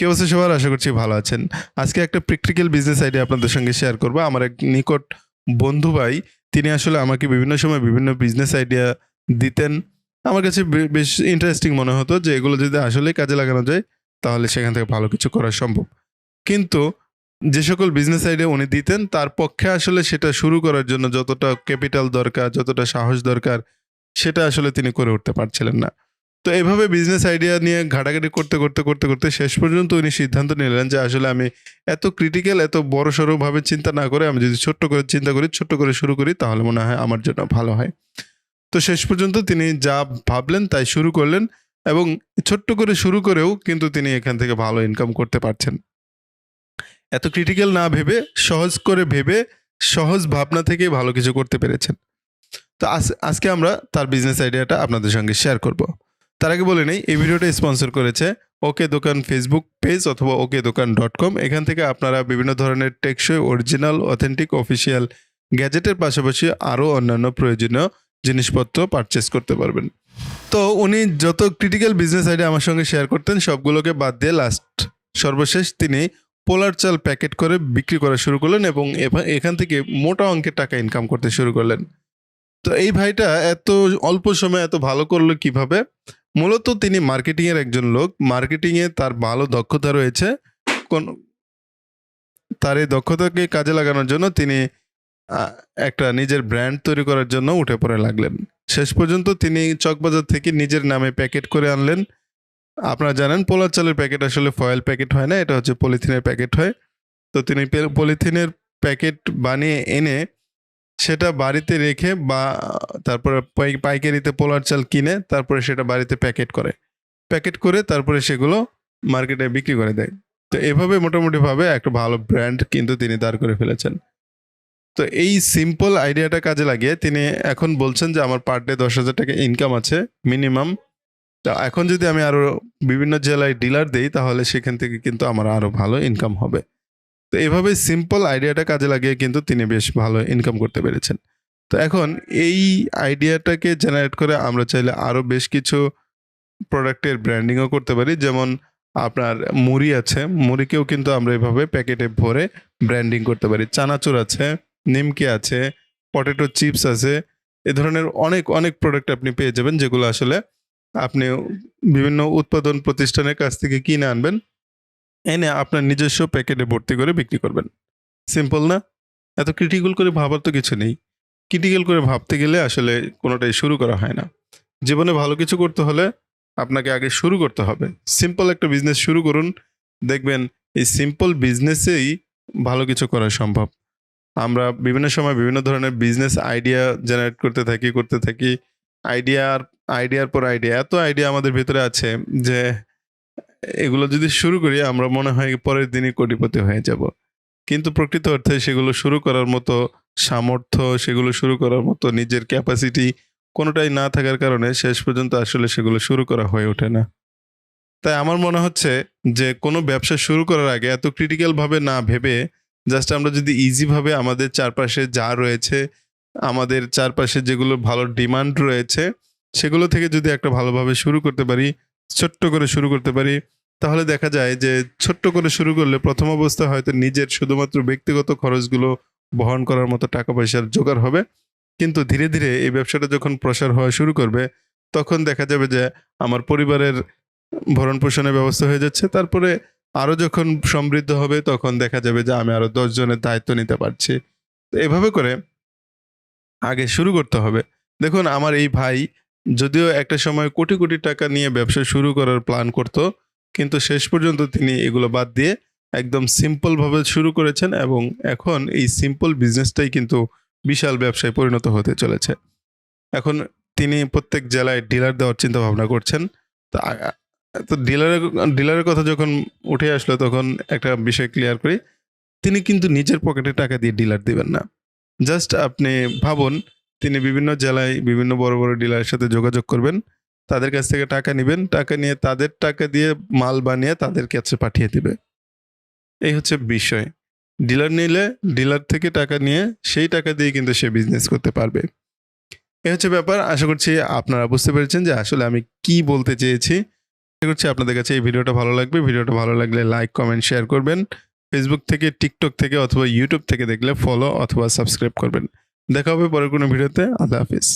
কি অবস্থা সবার? আশা করছি ভালো আছেন। আজকে একটা প্র্যাকটিক্যাল বিজনেস আইডিয়া আপনাদের সঙ্গে শেয়ার করব। আমার এক নিকট বন্ধু ভাই, তিনি আসলে আমাকে বিভিন্ন সময় বিভিন্ন বিজনেস আইডিয়া দিতেন। আমার কাছে বেশ ইন্টারেস্টিং মনে হতো যে এগুলো যদি আসলে কাজে লাগানো যায়, তাহলে সেখান থেকে ভালো কিছু করা সম্ভব। কিন্তু যে সকল বিজনেস আইডিয়া উনি দিতেন, তার পক্ষে আসলে সেটা শুরু করার জন্য যতটা ক্যাপিটাল দরকার, যতটা সাহস দরকার, সেটা আসলে তিনি করে উঠতে পারছিলেন না। তো এভাবে বিজনেস আইডিয়া নিয়ে ঘাটাঘাটি করতে করতে করতে করতে শেষ পর্যন্ত উনি সিদ্ধান্ত নিলেন যে আসলে আমি এত ক্রিটিক্যাল এত বড় সড়ো ভাবে চিন্তা না করে, আমি যদি ছোট্ট করে চিন্তা করি, ছোট্ট করে শুরু করি, তাহলে মনে হয় আমার জন্য ভালো হয়। তো শেষ পর্যন্ত তিনি যা ভাবলেন তাই শুরু করলেন এবং ছোট্ট করে শুরু করেও কিন্তু তিনি এখান থেকে ভালো ইনকাম করতে পারছেন। এত ক্রিটিক্যাল না ভেবে, সহজ করে ভেবে, সহজ ভাবনা থেকে ভালো কিছু করতে পেরেছেন। তো আজ- আজকে আমরা তার বিজনেস আইডিয়াটা আপনাদের সঙ্গে শেয়ার করব। তার আগে বলে নেই, এই ভিডিওটা স্পন্সর করেছে ওকে দোকান ফেসবুক পেজ অথবা ওকে দোকান ডট কম এখান থেকে আপনারা বিভিন্ন ধরনের টেকসই অরিজিনাল অথেন্টিক অফিসিয়াল গ্যাজেটের পাশাপাশি আরও অন্যান্য প্রয়োজনীয় জিনিসপত্র পারচেস করতে পারবেন। তো উনি যত ক্রিটিক্যাল বিজনেস আইডিয়া আমার সঙ্গে শেয়ার করতেন, সবগুলোকে বাদ দিয়ে লাস্ট সর্বশেষ তিনি পোলার চাল প্যাকেট করে বিক্রি করা শুরু করলেন এবং এখান থেকে মোটা অঙ্কের টাকা ইনকাম করতে শুরু করলেন। তো এই ভাইটা এত অল্প সময়ে এত ভালো করল কীভাবে? মূলত তিনি মার্কেটিং এর একজন লোক। মার্কেটিং এ তার ভালো দক্ষতা রয়েছে। কোন তার এই দক্ষতাকে কাজে লাগানোর জন্য তিনি একটা নিজের ব্র্যান্ড তৈরি করার জন্য উঠে পড়ে লাগলেন। শেষ পর্যন্ত তিনি চকবাজার থেকে নিজের নামে প্যাকেট করে আনলেন। আপনারা জানেন, পোলার চালের প্যাকেট আসলে ফয়েল প্যাকেট হয় না, এটা হচ্ছে পলিথিনের প্যাকেট হয়। তো তিনি পলিথিনের প্যাকেট বানিয়ে এনে সেটা বাড়িতে রেখে বা তারপরে পাই- পাইকারিতে পোলার চাল কিনে তারপরে সেটা বাড়িতে প্যাকেট করে। প্যাকেট করে তারপরে সেগুলো মার্কেটে বিক্রি করে দেয়। তো এভাবে মোটামুটিভাবে একটা ভালো ব্র্যান্ড কিন্তু তিনি দাঁড় করে ফেলেছেন। তো এই সিম্পল আইডিয়াটা কাজে লাগিয়ে তিনি এখন বলছেন যে, আমার পার ডে দশ হাজার টাকা ইনকাম আছে মিনিমাম তা এখন যদি আমি আরও বিভিন্ন জেলায় ডিলার দেই, তাহলে সেখান থেকে কিন্তু আমার আরও ভালো ইনকাম হবে। তো এভাবে সিম্পল আইডিয়াটা কাজে লাগিয়ে কিন্তু তিনি বেশ ভালো ইনকাম করতে পেরেছেন। তো এখন এই আইডিয়াটাকে জেনারেট করে আমরা চাইলে আরও বেশ কিছু প্রোডাক্টের ব্র্যান্ডিংও করতে পারি। যেমন আপনার মুড়ি আছে, মুড়িকেও কিন্তু আমরা এভাবে প্যাকেটে ভরে ব্র্যান্ডিং করতে পারি। চানাচুর আছে, নিমকি আছে পটেটো চিপস আছে, এ ধরনের অনেক অনেক প্রোডাক্ট আপনি পেয়ে যাবেন যেগুলো আসলে আপনি বিভিন্ন উৎপাদন প্রতিষ্ঠানের কাছ থেকে কিনে আনবেন। এনে আপনার নিজস্ব প্যাকেটে ভর্তি করে বিক্রি করবেন। সিম্পল না? এত ক্রিটিক্যাল করে ভাবার তো কিছু নেই। ক্রিটিক্যাল করে ভাবতে গেলে আসলে কোনোটাই শুরু করা হয় না। জীবনে ভালো কিছু করতে হলে আপনাকে আগে শুরু করতে হবে। সিম্পল একটা বিজনেস শুরু করুন। দেখবেন এই সিম্পল বিজনেসেই ভালো কিছু করা সম্ভব। আমরা বিভিন্ন সময় বিভিন্ন ধরনের বিজনেস আইডিয়া জেনারেট করতে থাকি করতে থাকি। আইডিয়ার আইডিয়ার পর আইডিয়া এত আইডিয়া আমাদের ভিতরে আছে যে এগুলো যদি শুরু করি, আমরা মনে হয় পরের দিনই কোটিপতি হয়ে যাব। কিন্তু প্রকৃত অর্থে সেগুলো শুরু করার মতো সামর্থ্য, সেগুলো শুরু করার মতো নিজের ক্যাপাসিটি কোনোটাই না থাকার কারণে শেষ পর্যন্ত আসলে সেগুলো শুরু করা হয়ে ওঠে না। তাই আমার মনে হচ্ছে যে কোনো ব্যবসা শুরু করার আগে এত ক্রিটিক্যালভাবে না ভেবে জাস্ট আমরা যদি ইজিভাবে আমাদের চারপাশে যা রয়েছে, আমাদের চারপাশে যেগুলো ভালো ডিমান্ড রয়েছে, সেগুলো থেকে যদি একটা ভালোভাবে শুরু করতে পারি ছোট্ট করে শুরু করতে পারি, তাহলে দেখা যায় যে ছোট্ট করে শুরু করলে প্রথম অবস্থায় হয়তো নিজের শুধুমাত্র ব্যক্তিগত খরচগুলো বহন করার মতো টাকা পয়সার জোগাড় হবে। কিন্তু ধীরে ধীরে এই ব্যবসাটা যখন প্রসার হওয়া শুরু করবে, তখন দেখা যাবে যে আমার পরিবারের ভরণ পোষণের ব্যবস্থা হয়ে যাচ্ছে। তারপরে আরও যখন সমৃদ্ধ হবে, তখন দেখা যাবে যে আমি আরও দশ জনের দায়িত্ব নিতে পারছি। তো এভাবে করে আগে শুরু করতে হবে। দেখুন, আমার এই ভাই যদিও একটা সময় কোটি কোটি টাকা নিয়ে ব্যবসা শুরু করার প্ল্যান করত, কিন্তু শেষ পর্যন্ত তিনি এগুলো বাদ দিয়ে একদম সিম্পল ভাবে শুরু করেছেন এবং এখন এই সিম্পল বিজনেসটাই কিন্তু বিশাল ব্যবসায় পরিণত হতে চলেছে। এখন তিনি প্রত্যেক জেলায় ডিলার দেওয়ার চিন্তা ভাবনা করছেন। তো ডিলারের ডিলারের কথা যখন উঠে আসলো তখন একটা বিষয় ক্লিয়ার করি, তিনি কিন্তু নিজের পকেটে টাকা দিয়ে ডিলার দিবেন না। জাস্ট আপনি ভাবুন তিনি বিভিন্ন জেলায় বিভিন্ন বড় বড় ডিলারের সাথে যোগাযোগ করবেন, তাদের কাছ থেকে টাকা নেবেন, টাকা নিয়ে তাদের টাকা দিয়ে মাল বানিয়ে তাদের কাছে পাঠিয়ে দিবে। এই হচ্ছে বিষয়। ডিলার নিলে ডিলার থেকে টাকা নিয়ে সেই টাকা দিয়ে কিন্তু সে বিজনেস করতে পারবে। এ হচ্ছে ব্যাপার। আশা করছি আপনারা বুঝতে পেরেছেন যে আসলে আমি কি বলতে চেয়েছি। আশা করছি আপনাদের কাছে এই ভিডিওটা ভালো লাগবে। ভিডিওটা ভালো লাগলে লাইক কমেন্ট শেয়ার করবেন। ফেসবুক থেকে টিকটক থেকে অথবা ইউটিউব থেকে দেখলে ফলো অথবা সাবস্ক্রাইব করবেন। দেখা হবে পরের কোনো ভিডিওতে। আল্লাহ হাফিজ।